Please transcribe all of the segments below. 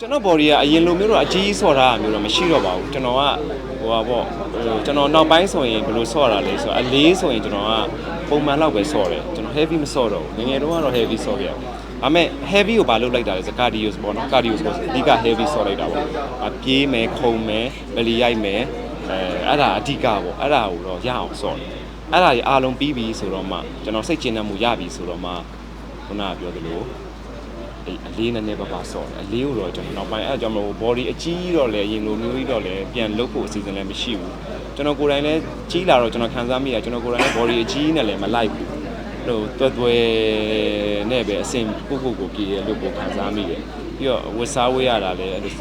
ကျွန်တော် body ကအရင်လိုမျိုးတော့အကြီးဆော့ထားတာမျိုးတော့မရှိတော့ပါဘူးကျွန်တော်ကဟိုပါပေါ့ဟိုကျွန်တော်နောက်ပိုင်းဆိုရင်ဘယ်လိုဆော့တာလဲဆိုတော့အလေးဆိုရင်ကျွန်တော်ကပုံမှန်လောက်ပဲဆော့တယ်ကျွန်တော် heavy မဆော့တော့ဘူးငယ်ငယ်တုန်းကတော့ heavy ဆော့ပြဒါပေမဲ့ heavy ကိုဘာလုပ်လိုက်တာလဲဆို cardio ပေါ့နော် cardio ဆိုအဓိက heavy ဆော့လိုက်တာပေါ့အပြေးမယ်ခုံမယ်ဗလီရိုက်မယ်အဲအဲ့ဒါအဓိကပေါ့အဲ့ဒါကိုတော့ရအောင်ဆော့တယ်အဲ့ဒါကြီးအားလုံးပြီးပြီဆိုတော့မှကျွန်တော်စိတ်ကျဉ်တတ်မှုရပြီဆိုတော့မှခုနကပြောသလို အဲ့အလေးနည်းနည်းပါးပါဆော့တယ်အလေးကိုတော့ကျွန်တော်နောက်ပိုင်းအဲ့ဒါကြောင့်မလို့ body အကြီးတော့လည်းရင်လိုမျိုးကြီးတော့လည်းပြန်လုပ်ဖို့အစီအစဉ်လည်းမရှိဘူးကျွန်တော်ကိုယ်တိုင်လည်းကြီးလာတော့ကျွန်တော်ခံစားမိရကျွန်တော်ကိုယ်တိုင်လည်း body အကြီးနဲ့လည်းမလိုက်ဘူးဟိုတွတ်တွဲနဲ့ပဲအဆင်ကိုကိုကိုကြည့်ရလို့ကိုခံစားမိတယ်ပြီးတော့ဝတ်စားဝေးရတာလည်းအဲ့လို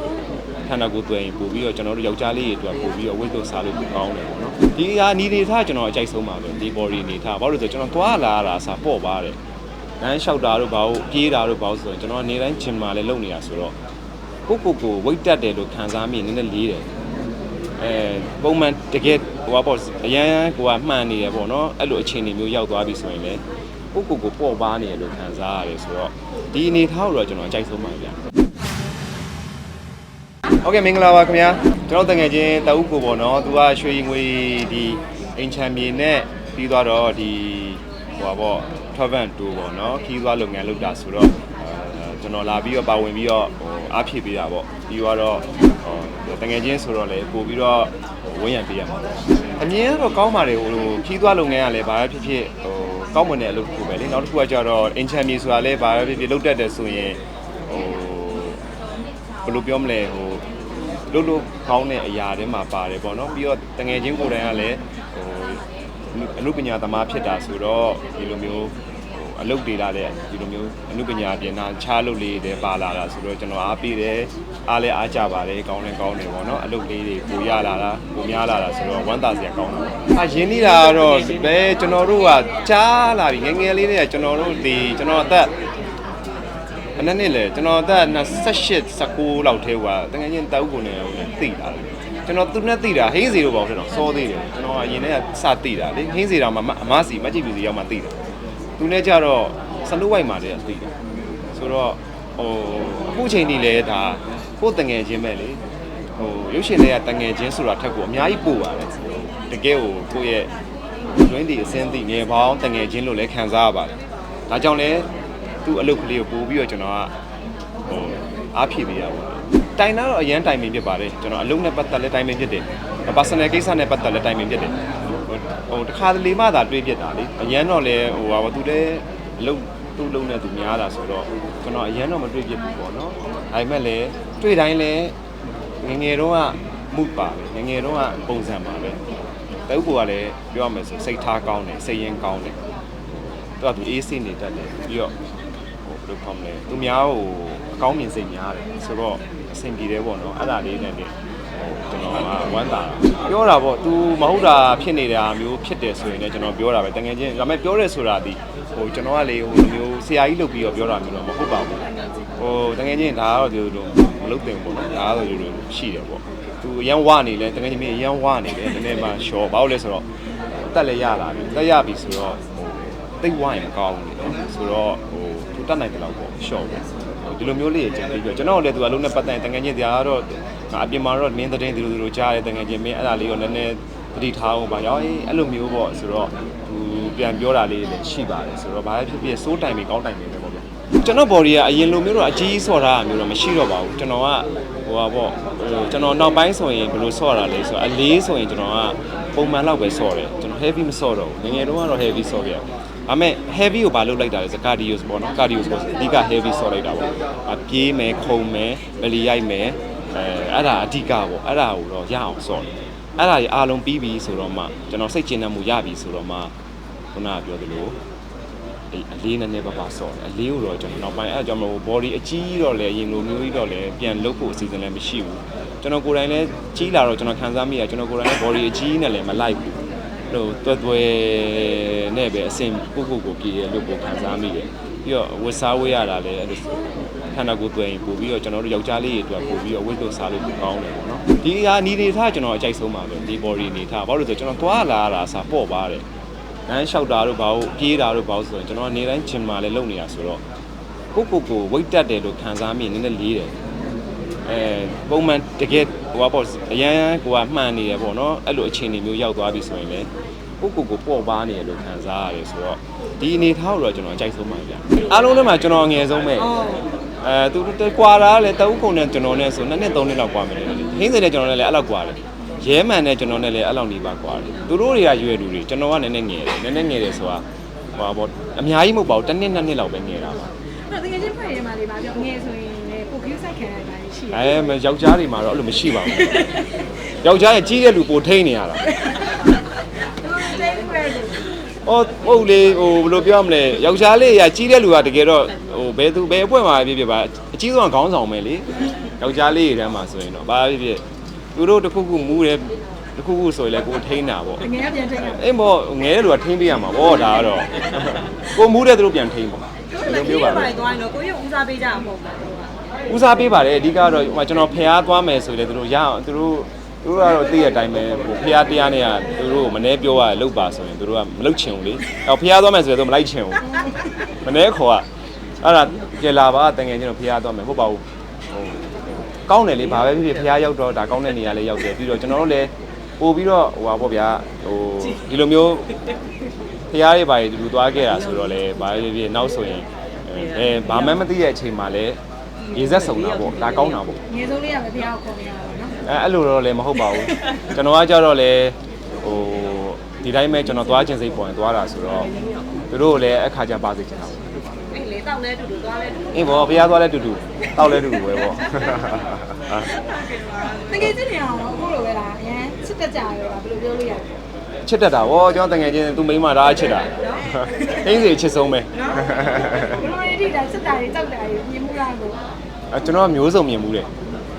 ခန္ဓာကိုယ်တွဲရင်ပို့ပြီးတော့ကျွန်တော်တို့ယောက်ျားလေးတွေအတွက်ပို့ပြီးတော့ဝတ်လို့စားလို့ပိုကောင်းတယ်ပေါ့နော်ဒီဟာနီနေထားကျွန်တော်အကြိုက်ဆုံးပါပဲဒီ body နေထားဘာလို့လဲဆိုတော့ကျွန်တော်သွားလာရတာအစားပေါ့ပါတယ် လမ်းလျှောက်တာတို့ဘာလို့ပြေးတာတို့ဘာလို့ဆိုတော့ကျွန်တော်နေတိုင်းဂျင်မာလည်းလုပ်နေတာဆိုတော့ကိုကိုကိုဝိတ်တက်တယ်လို့ခံစားမိနည်းနည်းလေးတယ်အဲပုံမှန်တကယ်ဟိုပါပေါ့အရန်ကိုကမှန်နေတယ်ပေါ့နော်အဲ့လိုအခြေအနေမျိုးရောက်သွားပြီဆိုရင်လည်းကိုကိုကိုပေါ့ပါနေတယ်လို့ခံစားရတယ်ဆိုတော့ဒီအနေထားကိုတော့ကျွန်တော်အကြိုက်ဆုံးပါဗျာဟုတ်ကဲ့မင်္ဂလာပါခင်ဗျာကျွန်တော်တငယ်ချင်းတအုပ်ကိုပေါ့နော်သူကရွှေငွေဒီအင်ချန်မြေနဲ့ပြီးသွားတော့ဒီဟိုပါပေါ့ travel tour ပေါ့နော်ခီးသွားလုပ်ငန်းလုပ်တာဆိုတော့အဲကျွန်တော်လာပြီးတော့ပါဝင်ပြီးတော့ဟိုအားဖြည့်ပေးတာပေါ့ပြီးတော့ဟိုတငယ်ချင်းဆိုတော့လေပို့ပြီးတော့ဝန်းရံပေးရမှာပေါ့အမြင်ကတော့ကောင်းပါတယ်ဟိုခီးသွားလုပ်ငန်းကလည်းဘာပဲဖြစ်ဖြစ်ဟိုကောင်းမွန်တဲ့အလုပ်တစ်ခုပဲလေနောက်တစ်ခုကကျတော့အင်ချန်မြေဆိုတာလည်းဘာပဲဖြစ်ဖြစ်လုပ်တတ်တယ်ဆိုရင်ဟိုဘယ်လိုပြောမလဲဟိုလုတ်လုတ်ကောင်းတဲ့အရာတွေမှာပါတယ်ပေါ့နော်ပြီးတော့တငယ်ချင်းကိုယ်တိုင်ကလည်းဟို အနုပညာသမားဖြစ်တာဆိုတော့ဒီလိုမျိုးဟိုအလုပ်တွေလာတဲ့ဒီလိုမျိုးအနုပညာပြင်တာခြားလုပ်လေးတွေပါလာတာဆိုတော့ကျွန်တော်အားပေးတယ်အားလည်းအားကြပါတယ်ကောင်းတယ်ကောင်းတယ်ပေါ့နော်အလုပ်လေးတွေပိုရလာတာပိုများလာတာဆိုတော့ဝမ်းသာစရာကောင်းတာပေါ့အရင်နေတာကတော့ဘယ်ကျွန်တော်တို့ကကြားလာပြီငယ်ငယ်လေးတွေကကျွန်တော်တို့ဒီကျွန်တော်အသက်အနည်းနဲ့လေကျွန်တော်အသက်28 19လောက်ထဲကတကယ်ချင်းတောက်ကုန်နေတော့သိတာလေ ကျွန်တော်သူနဲ့သိတာဟင်းစီတို့ပေါ့ဖြစ်တော့စောသေးတယ်ကျွန်တော်အရင်တည်းကစသိတာလေဟင်းစီတော့မှအမစီမကြည့်ပြစီရောက်မှသိတာသူနဲ့ကြတော့စလုတ်ဝိုက်မှာတည်းကသိတာဆိုတော့ဟိုအခုချိန်ကြီးလေဒါကိုယ်တငယ်ချင်းပဲလေဟိုရုပ်ရှင်တွေကတငယ်ချင်းဆိုတာထက်ကိုအများကြီးပို့ပါတယ်တကယ်ကိုကိုယ့်ရဲ့တွင်းဒီအစင်းသိငယ်ပေါင်းတငယ်ချင်းလို့လည်းခံစားရပါတယ်ဒါကြောင့်လည်းသူ့အလုပ်ကလေးကိုပို့ပြီးတော့ကျွန်တော်ကဟိုအားဖြည့်ပေးရပါဘူး တိုင်တော့အရန်တိုင်ပင်ဖြစ်ပါတယ်ကျွန်တော်အလုပ်နဲ့ပတ်သက်လဲတိုင်ပင်ဖြစ်တယ် personal ကိစ္စနဲ့ပတ်သက်လဲတိုင်ပင်ဖြစ်တယ်ဟိုတခါတလေမှသာတွေးဖြစ်တာလေအရန်တော့လဲဟိုဟာသူလည်းအလုပ်သူ့လုံးနဲ့သူများတာဆိုတော့ကျွန်တော်အရန်တော့မတွေးဖြစ်ဘူးပေါ့နော်ဒါပေမဲ့လည်းတွေးတိုင်းလဲငယ်ငယ်တော့ကမှုပါပဲငယ်ငယ်တော့ကပုံစံပါပဲတအုပ်ကလည်းပြောရမယ်ဆိုစိတ်ထားကောင်းတယ်စိတ်ရင်းကောင်းတယ်သူကသူအေးစိနေတတ်တယ်ပြီးတော့ဟိုဘယ် လိုခေါ်မလဲသူများဟိုအကောင်းမြင်စိတ်များတယ်ဆိုတော့အဆင်ပြေတယ်ပေါ့နော်အဲ့ဒါလေးနဲ့လေဟိုကျွန်တော်ကဝမ်းသာတာပြောတာပေါ့ तू မဟုတ်တာဖြစ်နေတာမျိုးဖြစ်တယ်ဆိုရင်လည်းကျွန်တော်ပြောတာပဲတကယ်ချင်းဒါပေမဲ့ပြောရဲဆိုတာဒီဟိုကျွန်တော်ကလေဟိုလိုမျိုးဆရာကြီးလုပ်ပြီးတော့ပြောတာမျိုးတော့မဟုတ်ပါဘူးဟိုတကယ်ချင်းဒါကတော့ဒီလိုမလုပ်သင့်ဘူးပေါ့နော်ဒါကတော့ဒီလိုရှိတယ်ပေါ့ तू ရမ်းဝနေလဲတကယ်ချင်းမင်းရမ်းဝနေတယ်နည်းနည်းမှရှော့ဘာလို့လဲဆိုတော့တက်လည်းရလာပြီတက်ရပြီဆိုတော့ ဟိုတိတ်ဝိုင်းမကောင်းဘူးလေနော်ဆိုတော့ဟိုသူတတ်နိုင်တယ်လို့ပေါ့ရှော့ပဲဒီလိုမျိုးလေးရကြံပြီးတော့ကျွန်တော်လည်းသူအလုံးနဲ့ပတ်သက်တငယ်ချင်းတရားတော့အပြင်မှာတော့မင်းတဲ့တင်းဒီလိုဒီလိုကြားရဲတငယ်ချင်းမင်းအဲ့ဒါလေးကိုနည်းနည်းသတိထားအောင်ပါရောအေးအဲ့လိုမျိုးပေါ့ဆိုတော့သူပြန်ပြောတာလေးလည်းရှိပါတယ်ဆိုတော့ဘာပဲဖြစ်ဖြစ်စိုးတိုင်ပြီးကောင်းတိုင်ပြီးပဲပေါ့ဗျကျွန်တော် body ကအရင်လိုမျိုးတော့အကြီးဆော့ထားတာမျိုးတော့မရှိတော့ပါဘူးကျွန်တော်ကဟိုပါပေါ့ဟိုကျွန်တော်နောက်ပိုင်းဆိုရင်ဘယ်လိုဆော့တာလဲဆိုတော့အလေးဆိုရင်ကျွန်တော်ကပုံမှန်လောက်ပဲဆော့တယ်ကျွန်တော် heavy မဆော့တော့ဘူးငယ်ငယ်တုန်းကတော့ heavy ဆော့ခဲ့တယ်အမေ heavy ကိုဘာလုပ်လိုက်တာလဲဆို cardio ပေါ့နော် cardio ဆိုအဓိက heavy ဆော့လိုက်တာပေါ့အပြေးမယ်ခုံမယ်ဗလီရိုက်မယ်အဲအဲ့ဒါအဓိကပေါ့အဲ့ဒါကိုတော့ရအောင်ဆော့တယ်အဲ့ဒါကြီးအားလုံးပြီးပြီဆိုတော့မှကျွန်တော်စိတ်ကျဉ်တတ်မှုရပြီဆိုတော့မှခုနကပြောသလိုအေးအလေးနည်းနည်းပါးပါဆော့တယ်အလေးကိုတော့ကျွန်တော်နောက်ပိုင်းအဲ့ဒါကြောင့်မလို့ body အကြီးတော့လေရင်လိုမျိုးကြီးတော့လေပြန်လုပ်ဖို့အစီအစဉ်လည်းမရှိဘူးကျွန်တော်ကိုယ်တိုင်လည်းကြီးလာတော့ကျွန်တော်ခံစားမိရကျွန်တော်ကိုယ်တိုင်လည်း body အကြီးနဲ့လည်းမလိုက်ဘူး ဟိုတွတ်တွဲနဲ့ပဲအဆင်ကိုကိုကိုကြည့်ရလို့ပိုခံစားမိတယ်ပြီးတော့ဝတ်စားဝေးရတာလည်းအဲ့လိုခန္ဓာကိုယ်တွဲရင်ပို့ပြီးတော့ကျွန်တော်တို့ယောက်ျားလေးတွေအတွက်ပို့ပြီးတော့ဝတ်လို့စားလို့ပိုကောင်းတယ်ပေါ့နော်ဒီဟာနီနေထားကျွန်တော်အကြိုက်ဆုံးပါပဲဒီ body နေထားဘာလို့လဲဆိုတော့ကျွန်တော်သွားလာတာအစားပေါ့ပါတယ်လမ်းလျှောက်တာတို့ဘာလို့ပြေးတာတို့ဘာလို့ဆိုတော့ကျွန်တော်နေတိုင်းဂျင်မာလည်းလုပ်နေတာဆိုတော့ကိုကိုကိုဝိတ်တက်တယ်လို့ခံစားမိနည်းနည်းလေးတယ်အဲပုံမှန်တကယ် ဟိုပါပေါ့အရန်ကိုကမှန်နေတယ်ပေါ့နော်အဲ့လိုအခြေအနေမျိုးရောက်သွားပြီဆိုရင်လည်းကိုကိုကိုပေါ့ပါနေတယ်လို့ခံစားရတယ်ဆိုတော့ဒီအနေထားကိုတော့ကျွန်တော်အကြိုက်ဆုံးပါဗျာအားလုံးထဲမှာကျွန်တော်အငယ်ဆုံးပဲအော်အဲသူတို့ကွာတာလေတအုပ်ခုံနဲ့ကျွန်တော်နဲ့ဆိုနှစ်နှစ်သုံးနှစ်လောက်ကွာမယ်လေဟင်းစင်နဲ့ကျွန်တော်နဲ့လည်းအဲ့လောက်ကွာတယ်ရဲမှန်နဲ့ကျွန်တော်နဲ့လည်းအဲ့လောက်နေပါကွာတယ်သူတို့တွေကရွယ်လူတွေကျွန်တော်ကနည်းနည်းငယ်တယ်နည်းနည်းငယ်တယ်ဆိုတာဟိုပါပေါ့အများကြီးမဟုတ်ပါဘူးတစ်နှစ်နှစ်နှစ်လောက်ပဲငယ်တာပါအဲ့တော့တကယ်ချင်းဖွဲ့ရဲမှာလေးပါပြောငယ်ဆိုရင် လည်းကိုကျူးဆိုင်ခံရတာရှိတယ်အဲမယောက်ျားတွေမှာတော့အဲ့လိုမရှိပါဘူးယောက်ျားရဲ့ကြီးတဲ့လူပိုထိန်းနေရတာသူတိတ်ဖွဲ့တယ်ဟောဟုတ်လေဟိုဘယ်လိုပြောမလဲယောက်ျားလေးကကြီးတဲ့လူကတကယ်တော့ဟိုဘယ်သူဘယ်အဖွဲ့မှာဖြစ်ဖြစ်ပါအကြီးဆုံးကခေါင်းဆောင်ပဲလေယောက်ျားလေးတွေထဲမှာဆိုရင်တော့ဘာဖြစ်ဖြစ်သူတို့တစ်ခုခုမူးတယ်တစ်ခုခုဆိုရင်လည်းကိုယ်ထိန်းတာပေါ့ငယ်ကပြန်ထိတ်ရအေးမောငဲတဲ့လူကထိန်းပေးရမှာပေါ့ဒါကတော့ကိုမူးတဲ့သူတို့ပြန်ထိန်းပေါ့သူတို့လည်းပြေးပါသွားရင်တော့ကိုရုပ်ဦးစားပေးကြမှာမဟုတ်ဘူး ဦးစားပေးပါတယ်အဓိကတော့ဟိုကျွန်တော်ဖျားသွားမယ်ဆိုလေသူတို့ရအောင်သူတို့သူတို့ကတော့သိရတဲ့အတိုင်းပဲဟိုဖျားတရားနဲ့ကသူတို့ကိုမနှဲပြောရလောက်ပါဆိုရင်သူတို့ကမလောက်ချင်ဘူးလေအော်ဖျားသွားမယ်ဆိုရင်သူမလိုက်ချင်ဘူးမနှဲခေါ်ကအဲ့ဒါကြလာပါတငယ်ချင်းတို့ဖျားသွားမယ်ဟုတ်ပါဘူးဟိုကောင်းတယ်လေဘာပဲဖြစ်ဖြစ်ဖျားရောက်တော့ဒါကောင်းတဲ့နေရာလေးရောက်တယ်ပြီးတော့ကျွန်တော်တို့လည်းပို့ပြီးတော့ဟိုပါပေါ့ဗျာဟိုဒီလိုမျိုးဖျားတွေပါတွေတူတူသွားခဲ့တာဆိုတော့လေဘာပဲဖြစ်ဖြစ်နောက်ဆိုရင်အဲဘာမှမသိတဲ့အချိန်မှာလည်း ရေဆက်စုံတာပေါ့ဒါကောင်းတာပေါ့ငယ်ဆုံးလေးကပဲဖျားကိုခေါ်နေရတာနော်အဲအဲ့လိုတော့လည်းမဟုတ်ပါဘူးကျွန်တော်ကကြတော့လေဟိုဒီတိုင်းပဲကျွန်တော်သွားခြင်းစိတ်ပေါ်ရင်သွားတာဆိုတော့သူတို့ကိုလည်းအခါကျပါစေချင်တာပေါ့အေးလေတောက်လဲတူတူသွားလဲတူအင်းဘောဖျားသွားလဲတူတူတောက်လဲတူတူပဲပေါ့တကယ်ချင်းနေအောင်အခုလိုပဲလားအရင်စစ်တက်ကြရောလားဘယ်လိုပြောလို့ရလဲချစ်တတ်တာဗောကျွန်တော်တငယ်ချင်းသူမိန်းမဒါချစ်တာအင်းစီချစ်ဆုံးပဲဘယ်လိုရည်ဒီတာစစ်တာတွေတောက်တာတွေမြင် မှုလားကိုအဲကျွန်တော်ကမျိုးစုံမြင်မှုတယ်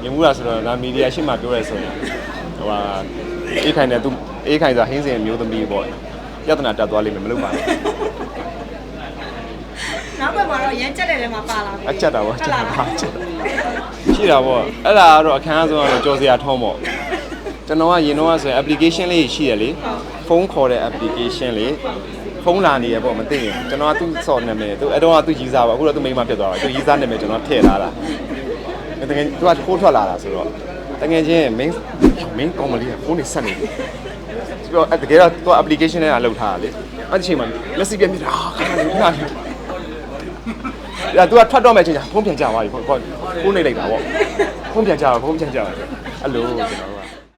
မြင်မှုလားဆိုတော့ဒါမီဒီယာရှေ့မှာပြောရဲဆိုရင်ဟိုဟာအေးခိုင်တယ်သူအေးခိုင်ဆိုတာဟင်းစင်မျိုးသမီးပေါ့ပြဿနာတက်သွားလိမ့်မယ်မလုပ်ပါနဲ့နောက်ဘက်မှာတော့ရမ်းကြက်တဲ့ထဲမှာပါလာပြီအချက်တာဗောချက်တာပါချက်တာရှိတာဗောအဲ့ဒါကတော့အခန်းအဆုံးကတော့ကြော်စရာထုံးဗောကျွန်တော်ကရင်တော့ဆိုရင် application လေးရှိရလေဖုန်းခေါ်တဲ့ application လေး ဖုန်းလာနေရပေါ့မသိရင်ကျွန်တော်ကသူ့စော်နာမည်သူအဲ့တော့ကသူ့ရီးစားပါအခုတော့သူ့မိန်းမဖြစ်သွားပါသူ့ရီးစားနာမည်ကျွန်တော်ထည့်ထားတာတကယ်သူကခိုးထွက်လာတာဆိုတော့တကယ်ချင်း main main ကောင်မလေးကဖုန်းနေဆက်နေတယ်ပြောတကယ်တော့သူက application နဲ့လောက်ထားတာလေအဲ့ဒီချိန်မှာလက်စီပြမြစ်တာဟာခဏလေးခဏလေးဒါ तू ကထွက်တော့မဲ့အချိန်ကျဖုန်းပြန်ကြသွားပြီဖုန်းဖုန်းနေလိုက်တာပေါ့ဖုန်းပြန်ကြပါဖုန်းပြန်ကြပါအဲ့လိုကျွန်တော်က